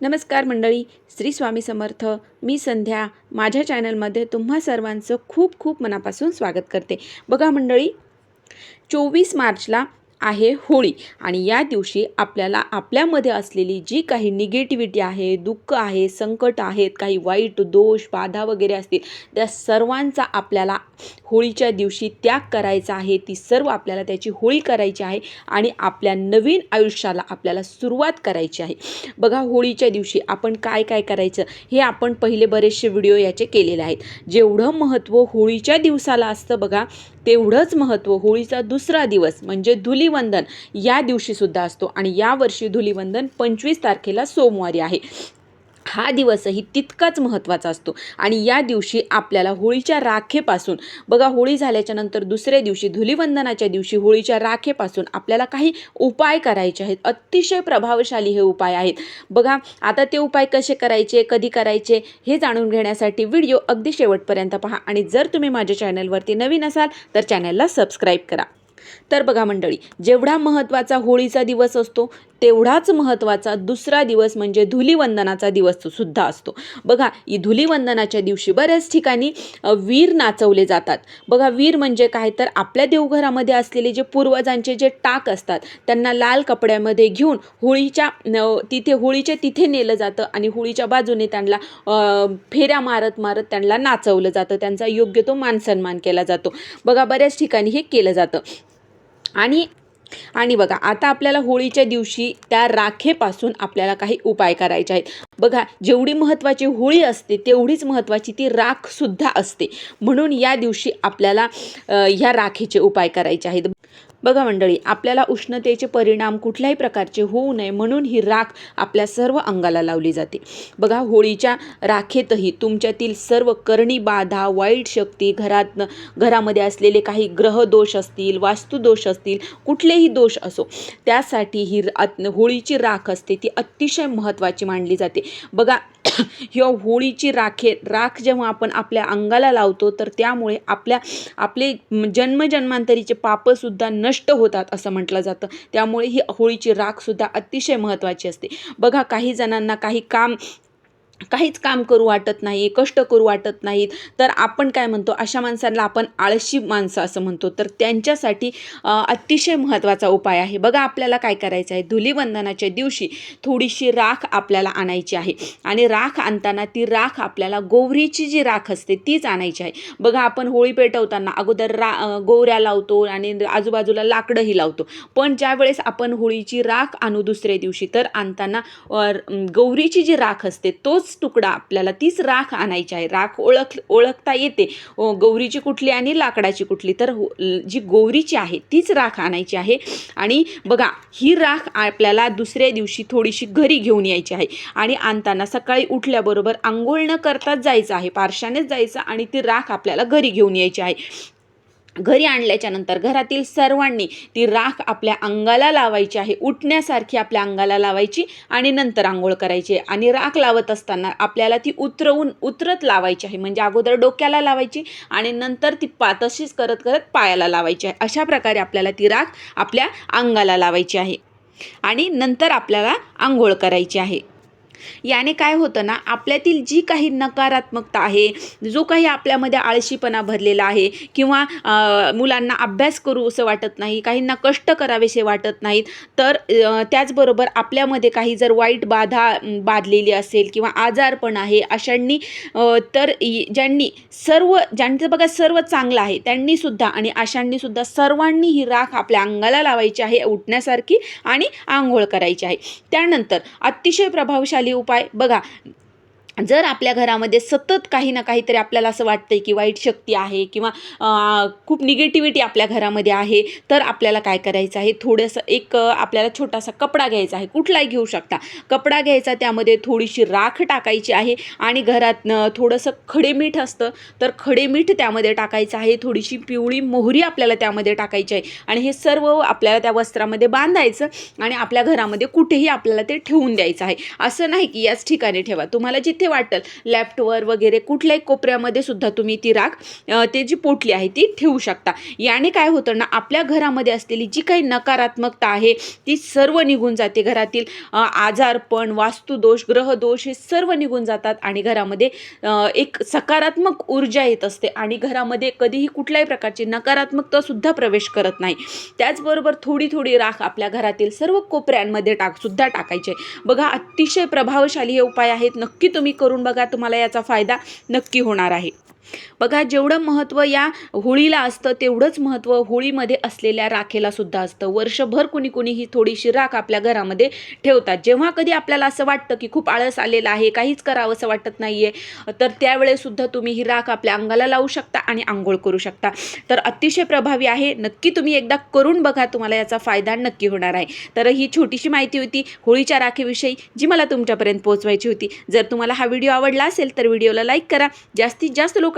नमस्कार मंडळी श्री स्वामी समर्थ. मी संध्या. माझ्या चॅनलमध्ये तुम्हा सर्वांचं खूप खूप मनापासून स्वागत करते. बघा मंडळी चोवीस मार्चला आहे होळी. आणि या दिवशी आपल्याला आपल्यामध्ये असलेली जी काही निगेटिव्हिटी आहे दुःख आहे संकट आहेत काही वाईट दोष बाधा वगैरे असतील त्या सर्वांचा आपल्याला होळीच्या दिवशी त्याग करायचा आहे. ती सर्व आपल्याला त्याची होळी करायची आहे आणि आपल्या नवीन आयुष्याला आपल्याला सुरुवात करायची आहे. बघा होळीच्या दिवशी आपण काय काय करायचं हे आपण पहिले बरेचसे व्हिडिओ याचे केलेले आहेत. जेवढं महत्त्व होळीच्या दिवसाला असतं बघा तेवढंच महत्त्व होळीचा दुसरा दिवस म्हणजे धुलीवंदन या दिवशीसुद्धा असतो. आणि यावर्षी धुलीवंदन पंचवीस तारखेला सोमवारी आहे. हा दिवसही तितकाच महत्त्वाचा असतो. आणि या दिवशी आपल्याला होळीच्या राखेपासून बघा होळी झाल्याच्यानंतर दुसऱ्या दिवशी धुलीवंदनाच्या दिवशी होळीच्या राखेपासून आपल्याला काही उपाय करायचे आहेत. अतिशय प्रभावशाली हे उपाय आहेत. बघा आता ते उपाय कसे करायचे कधी करायचे हे जाणून घेण्यासाठी व्हिडिओ अगदी शेवटपर्यंत पहा. आणि जर तुम्ही माझ्या चॅनलवरती नवीन असाल तर चॅनलला सबस्क्राईब करा. तर बघा मंडळी जेवढा महत्त्वाचा होळीचा दिवस असतो तेवढाच महत्त्वाचा दुसरा दिवस म्हणजे धुलीवंदनाचा दिवस सुद्धा असतो. बघा ही धुलीवंदनाच्या दिवशी बऱ्याच ठिकाणी वीर नाचवले जातात. बघा वीर म्हणजे काय? तर आपल्या देवघरामध्ये असलेले जे पूर्वजांचे जे टाक असतात त्यांना लाल कपड्यामध्ये घेऊन होळीच्या तिथे होळीच्या तिथे नेलं जातं आणि होळीच्या बाजूने त्यांना फेऱ्या मारत मारत त्यांना नाचवलं जातं. त्यांचा योग्य तो मानसन्मान केला जातो. बघा बऱ्याच ठिकाणी हे केलं जातं. आणि आणि बघा आता आपल्याला होळीच्या दिवशी त्या राखेपासून आपल्याला काही उपाय करायचे आहेत. बघा जेवढी महत्त्वाची होळी असते तेवढीच महत्त्वाची ती राखसुद्धा असते. म्हणून या दिवशी आपल्याला ह्या राखेचे उपाय करायचे आहेत. बघा मंडळी आपल्याला उष्णतेचे परिणाम कुठल्याही प्रकारचे होऊ नये म्हणून ही राख आपल्या सर्व अंगाला लावली जाते. बघा होळीच्या राखेतही तुमच्यातील सर्व करणी बाधा वाईट शक्ती घरात घरामध्ये असलेले काही ग्रहदोष असतील वास्तुदोष असतील कुठलेही दोष असो त्यासाठी ही होळीची राख असते. ती अतिशय महत्त्वाची मानली जाते. बघा ह्या होळीची राखे राख जेव्हा आपण आपल्या अंगाला लावतो तर त्यामुळे आपल्या आपले जन्मजन्मांतरीचे पापसुद्धा न नष्ट होतात असं म्हटलं जातं. त्यामुळे ही होळीची राखसुद्धा अतिशय महत्त्वाची असते. बघा काही जणांना काही काम काहीच काम करू वाटत नाही कष्ट करू वाटत नाहीत. तर आपण काय म्हणतो? अशा माणसांना आपण आळशी माणसं असं म्हणतो. तर त्यांच्यासाठी अतिशय महत्त्वाचा उपाय आहे. बघा आपल्याला काय करायचं आहे? धुलीवंदनाच्या दिवशी थोडीशी राख आपल्याला आणायची आहे. आणि राख आणताना ती राख आपल्याला गोवरीची जी राख असते तीच आणायची आहे. बघा आपण होळी पेटवताना अगोदर रा अ, गोवऱ्या लावतो आणि आजूबाजूला लाकडंही लावतो. पण ज्यावेळेस आपण होळीची राख आणू दुसऱ्या दिवशी तर आणताना गौरीची जी राख असते तोच तुकडा आपल्याला तीच राख आणायची आहे. राख ओळख ओळखता येते. गौरीची कुठली आणि लाकडाची कुठली. तर हो- जी गौरीची आहे तीच राख आणायची आहे. आणि बघा ही राख आपल्याला दुसऱ्या दिवशी थोडीशी घरी घेऊन यायची आहे. आणि आणताना सकाळी उठल्याबरोबर आंघोळ न करताच जायचं आहे. पारशानेच जायचं आणि ती राख आपल्याला घरी घेऊन यायची आहे. घरी आणल्याच्यानंतर घरातील सर्वांनी ती राख आपल्या अंगाला लावायची आहे. उठण्यासारखी आपल्या अंगाला लावायची आणि नंतर आंघोळ करायची आहे. आणि राख लावत असताना आपल्याला ती उतरवून उतरत लावायची आहे. म्हणजे अगोदर डोक्याला लावायची आणि नंतर ती पा तशीच करत करत पायाला लावायची आहे. अशा प्रकारे आपल्याला ती राख आपल्या अंगाला लावायची आहे. आणि नंतर आपल्याला आंघोळ करायची आहे. याने काय होतं ना आपल्यातील जी काही नकारात्मकता आहे जो काही आपल्यामध्ये आळशीपणा भरलेला आहे किंवा मुलांना अभ्यास करू असं वाटत नाही काहींना कष्ट करावेसे वाटत नाहीत तर त्याचबरोबर आपल्यामध्ये काही जर वाईट बाधा बाधलेली असेल किंवा आजारपण आहे अशांनी तर ज्यांनी सर्व ज्यांचं बघा सर्व चांगलं आहे त्यांनी सुद्धा आणि अशांनी सुद्धा सर्वांनी ही राख आपल्या अंगाला लावायची आहे उठण्यासारखी आणि आंघोळ करायची आहे. त्यानंतर अतिशय प्रभावशाली उपाय बघा. जर आपल्या घरामध्ये सतत काही ना काहीतरी आपल्याला असं वाटतंय की वाईट शक्ती आहे किंवा खूप निगेटिव्हिटी आपल्या घरामध्ये आहे तर आपल्याला काय करायचं आहे? थोडंसं एक आपल्याला छोटासा कपडा घ्यायचा आहे. कुठलाही घेऊ शकता. कपडा घ्यायचा त्यामध्ये थोडीशी राख टाकायची आहे आणि घरात थोडंसं खडे मीठ असतं तर खडे मीठ त्यामध्ये टाकायचं आहे. थोडीशी पिवळी मोहरी आपल्याला त्यामध्ये टाकायची आहे आणि हे सर्व आपल्याला त्या वस्त्रामध्ये बांधायचं आणि आपल्या घरामध्ये कुठेही आपल्याला ते ठेवून द्यायचं आहे. असं नाही की याच ठिकाणी ठेवा. तुम्हाला जिथे वाटेल. लॅफ्टवर वगैरे कुठल्याही कोपऱ्यामध्ये सुद्धा तुम्ही ती राख ते जी पोटली आहे ती ठेवू शकता. याने काय होतं ना आपल्या घरामध्ये असलेली जी काही नकारात्मकता आहे ती सर्व निघून जाते घरातील. आजारपण वास्तुदोष ग्रहदोष हे सर्व निघून जातात आणि घरामध्ये एक सकारात्मक ऊर्जा येत असते आणि घरामध्ये कधीही कुठल्याही प्रकारची नकारात्मकता सुद्धा प्रवेश करत नाही. त्याचबरोबर थोडी थोडी राख आपल्या घरातील सर्व कोपऱ्यांमध्ये टाक सुद्धा टाकायचे. बघा अतिशय प्रभावशाली हे उपाय आहेत. नक्की तुम्ही करून बघा तुम्हाला याचा फायदा नक्की होणार आहे. बघा जेवढं महत्त्व या होळीला असतं तेवढंच महत्त्व होळीमध्ये असलेल्या राखेला सुद्धा असतं. वर्षभर कुणी कुणी ही थोडीशी राख आपल्या घरामध्ये ठेवतात. जेव्हा कधी आपल्याला असं वाटतं की खूप आळस आलेला आहे काहीच करावं असं वाटत नाही आहे तर त्यावेळेसुद्धा तुम्ही ही राख आपल्या अंगाला लावू शकता आणि आंघोळ करू शकता. तर अतिशय प्रभावी आहे. नक्की तुम्ही एकदा करून बघा तुम्हाला याचा फायदा नक्की होणार आहे. तर ही छोटीशी माहिती होती होळीच्या राखेविषयी जी मला तुमच्यापर्यंत पोहोचवायची होती. जर तुम्हाला हा व्हिडिओ आवडला असेल तर व्हिडिओला लाईक करा. जास्तीत जास्त लोक